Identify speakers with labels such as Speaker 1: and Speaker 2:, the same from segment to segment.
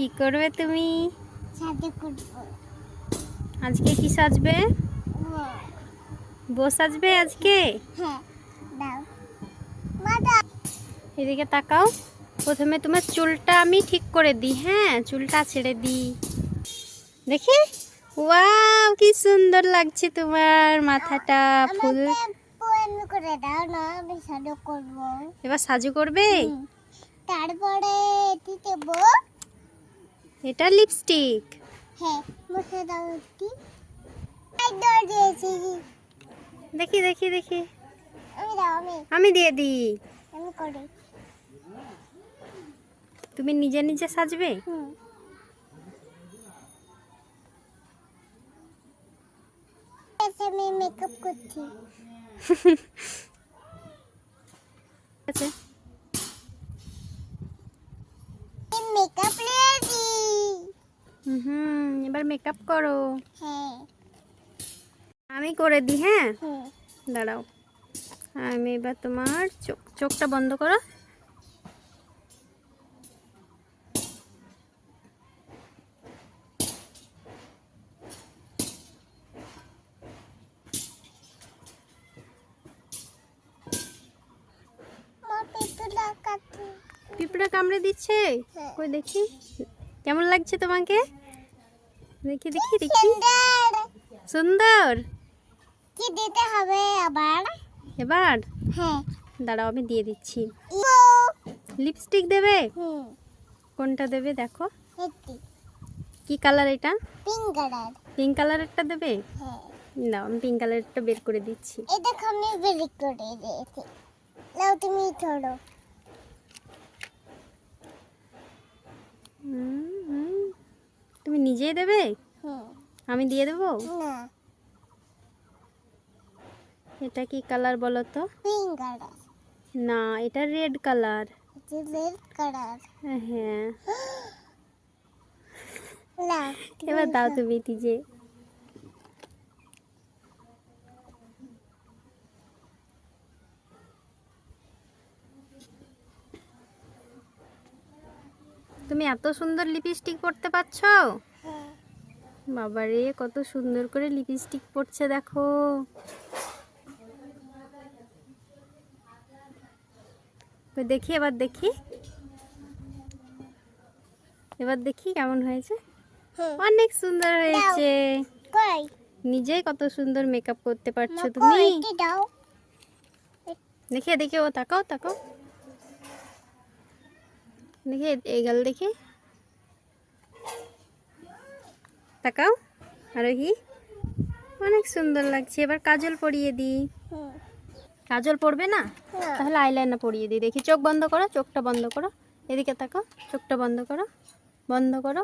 Speaker 1: কি করবে তুমি? আজকে কি সাজবে? বউ সাজবে আজকে?
Speaker 2: হ্যাঁ
Speaker 1: এদিকে তাকাও। প্রথমে তোমার চুলটা আমি ঠিক করে দিই হ্যাঁ? চুলটা ছেড়ে দিই। দেখি? ওয়াও কি সুন্দর লাগছে তোমার মাথাটা ফুল।
Speaker 2: আমাকে করে দাও না আমি সাথে করব।
Speaker 1: এবার সাজু করবে?
Speaker 2: তারপরে এটি দেবো
Speaker 1: এটা লিপস্টিক
Speaker 2: হ্যাঁ মুখে দাও একটি।
Speaker 1: দেখি দেখি দেখি।
Speaker 2: আমি দাও আমি।
Speaker 1: আমি দিয়ে দিই।
Speaker 2: আমি করি।
Speaker 1: তুমি নিজে নিজে সাজবে?
Speaker 2: হুম। আমি মেকআপ করছি। মেকআপ
Speaker 1: করো।
Speaker 2: হ্যাঁ।
Speaker 1: আমি করে দিই হ্যাঁ?
Speaker 2: হুম
Speaker 1: দাঁড়াও। আমি এবার তোমার চোখ চোখটা বন্ধ করো। পিঁপড়া কামড়ে দিচ্ছে?
Speaker 2: হ্যাঁ।
Speaker 1: কই দেখি। কেমন লাগছে তোমাকে? দেখি দেখি দেখি
Speaker 2: সুন্দর।
Speaker 1: সুন্দর।
Speaker 2: কি দিতে হবে আবার?
Speaker 1: এবার?
Speaker 2: হ্যাঁ।
Speaker 1: দাঁড়াও আমি দিয়ে দিচ্ছি। লিপস্টিক দেবে? কোনটা দেবে দেখো। কি কালার এটা?
Speaker 2: Pink colour.
Speaker 1: পিঙ্ক কালারেরটা দেবে?
Speaker 2: হ্যাঁ।
Speaker 1: দাও আমি পিঙ্ক কালারেরটা বের করে দিচ্ছি।
Speaker 2: এটা আমি বেরি করে দিয়েছি। লাও তুমি ধরো।
Speaker 1: হুম, হুম। নিজেই দেবে? আমি দিয়ে দেবো? এটা কি কালার বলো তো? না এটা রেড কালার
Speaker 2: রেড কালার
Speaker 1: হ্যাঁ। এবার দাও তুমি নিজে। তুমি এত সুন্দর লিপস্টিক পরতে পারছ? বাবারে কত সুন্দর করে লিপস্টিক পড়ছে দেখো। দেখি এবার দেখি। এবার দেখি কেমন হয়েছে। অনেক সুন্দর হয়েছে। নিজেই কত সুন্দর মেকআপ করতে পারছ তুমি। দেখে দেখে ও তাকাও তাকাও। দেখে এই গাল দেখে। তাকাও আরোহী। অনেক সুন্দর লাগছে। এবার কাজল পরিয়ে দিই। কাজল পড়বে না?
Speaker 2: না
Speaker 1: তাহলে আইলাইনার পরিয়ে দিই। দেখি চোখ বন্ধ করো চোখটা বন্ধ করো। এদিকে তাকাও চোখটা বন্ধ করো বন্ধ করো।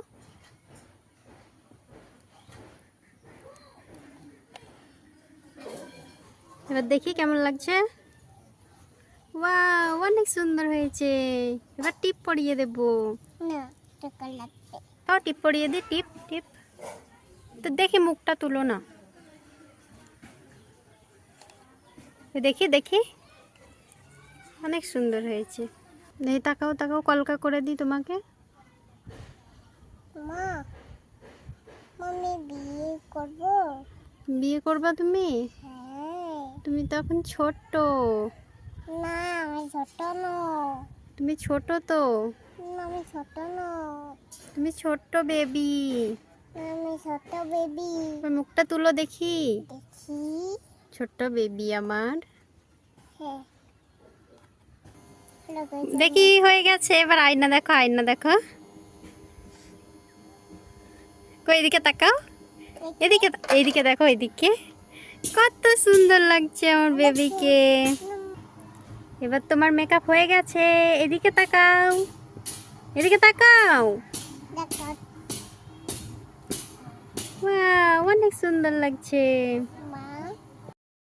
Speaker 1: এবার দেখি কেমন লাগছে। ওয়াও অনেক সুন্দর হয়েছে। এবার টিপ পরিয়ে দেবো। তাও টিপ পরিয়ে দিই টিপ টিপ। তো দেখি মুখটা তুলো না। দেখি দেখি। অনেক সুন্দর হয়েছে। দেখি তাকাও তাকাও কলকা করে দিই তোমাকে।
Speaker 2: মা বিয়ে করব।
Speaker 1: বিয়ে করবা তুমি?
Speaker 2: হ্যাঁ।
Speaker 1: তুমি তো এখন ছোট্ট।
Speaker 2: না আমি ছোট ন।
Speaker 1: তুমি ছোট তো?
Speaker 2: না, আমি ছোট ন।
Speaker 1: তুমি ছোট্ট বেবি।
Speaker 2: আমি ছোট বেবি।
Speaker 1: মুখটা তুলো দেখি।
Speaker 2: দেখি।
Speaker 1: ছোট্ট বেবি আমার।
Speaker 2: হ্যাঁ।
Speaker 1: দেখি হয়ে গেছে। এবার আয়না দেখো আয়না দেখো। কই এদিকে তাকাও। এদিকে এইদিকে দেখো এদিকে কত সুন্দর লাগছে আমার বেবিকে। এবার তোমার মেকআপ হয়ে গেছে। এদিকে তাকাও। এদিকে তাকাও। অনেক সুন্দর লাগছে